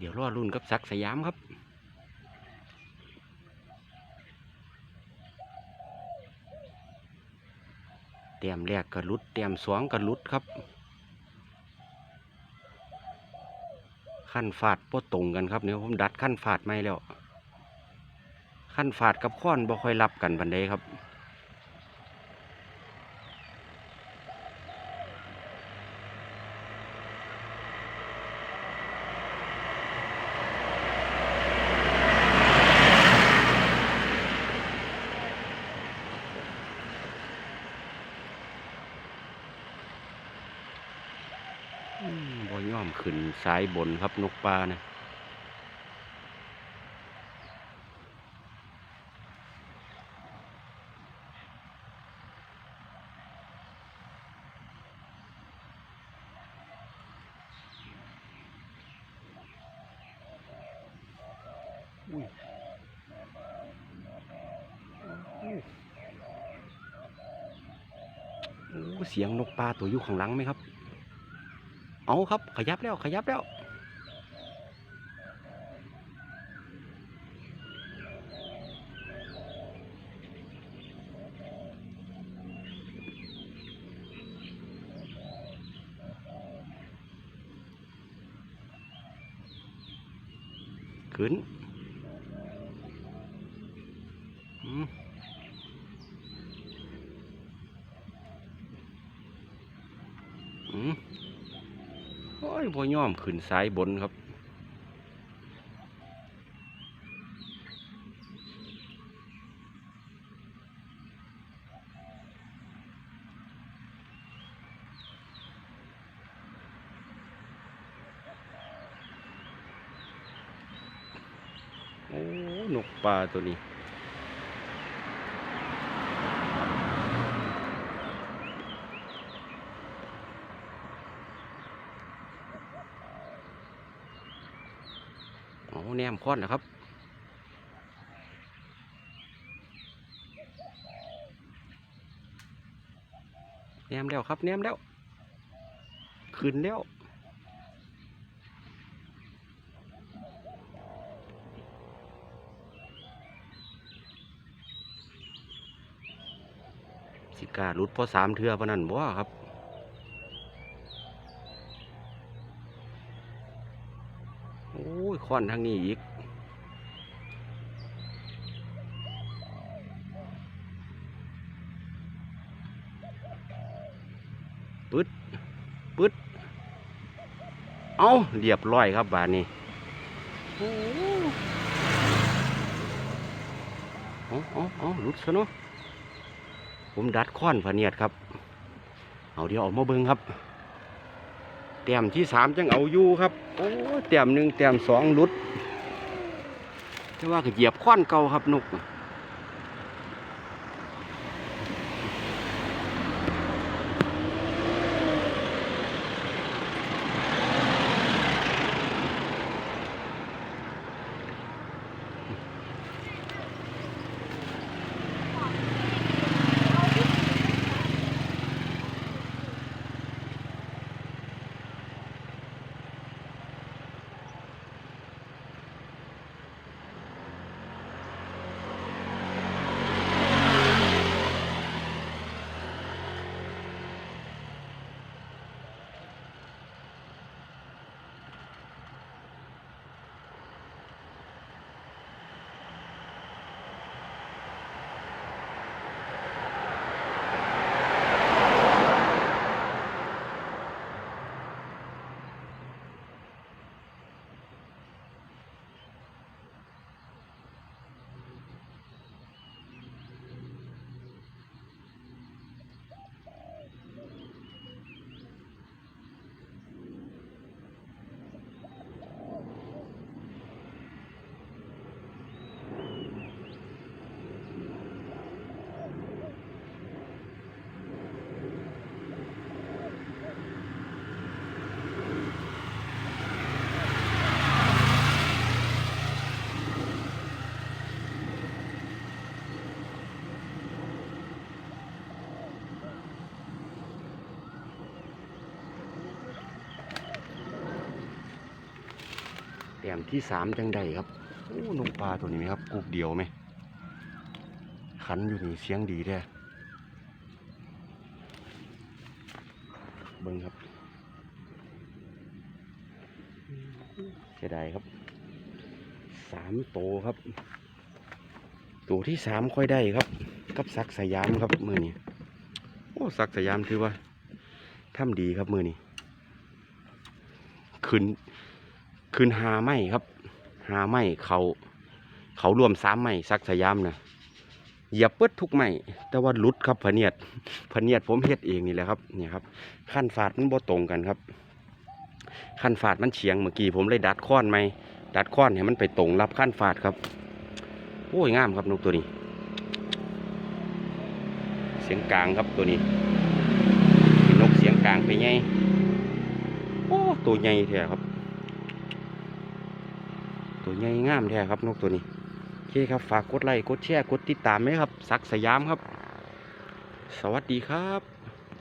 เดี๋ยวรอรุ่นกับศักสยามครับ เตรียมแรกกระลุดเตรียมสองกระลุดครับ ขั้นฟาดบ่ตรงกันครับเนี่ยผมดัดขั้นฟาดไม่แล้ว ขั้นฟาดกับค้อนบ่ค่อยรับกันบันไดครับ บ่ย่อมขึ้นสายบนครับนกปลานะอุ้ยโอ้เสียงนกปลาตัวอยู่ข้างหลังไหมครับ เอาครับ ขยับแล้วขยับแล้วขึ้นอืมอืม โอ้ยบ่ยอมขึ้นสายบนครับโอ้นกปลาตัวนี้ โอ้แนมค้อนนะครับแนมแล้วครับแนมแล้วขึ้นแล้วสิกาหลุดพราะสามเทือพนั้นบ่ครับ อ้ยค้อนทางนี้อีก ปึ๊ด ปึ๊ด เอาเรียบร้อยครับบานนี้อ้เอาเอาเอาหลุดซะเนาะผมดัดค้อนพะเนียดครับ เอาเดี๋ยวออกมาเบิ่งครับ ต้มที่สามจังเอาอยู่ครับ โอ้ยแต้มหนึ่งแต้มสองลุดแต่ว่าก็เหยียบค้อนเก่าครับนก แต้มที่สามจังใดครับโอ้นกปลาตัวนี้ไหมครับกุกเดียวไหมขันอยู่นี่เสียงดีแท้เบิ้งครับเสียดายครับสามโตครับ ตัวที่สามค่อยได้ครับ กับซักสยามครับมือนี้โอ้ซักสยามถือว่าทำดีครับมือนี้ขึ้น ขึ้นหาไม้ครับ หาไม้เขาเขารวมสามไม้ซักสยามนะเหยียบเปิดทุกไม้แต่ว่าลุดครับพเนียดพเนียดผมเฮ็ดเองนี่แหละครับเนี่ยครับขั้นฝาดมันบ่ตรงกันครับขั้นฝาดมันเฉียงเมื่อกี้ผมเลยดัดค้อนไหมดัดค้อนให้มันไปตรงรับขั้นฝาดครับโอ้ยงามครับนกตัวนี้ เสียงกลางครับตัวนี้นนกเสียงกลางไปไงโอ้ตัวใหญ่แท้ครับ ตัวใหญ่งามแท้ครับนกตัวนี้โอเคครับฝากกดไลค์กดแชร์กดติดตามไหมครับสักสยามครับ สวัสดีครับ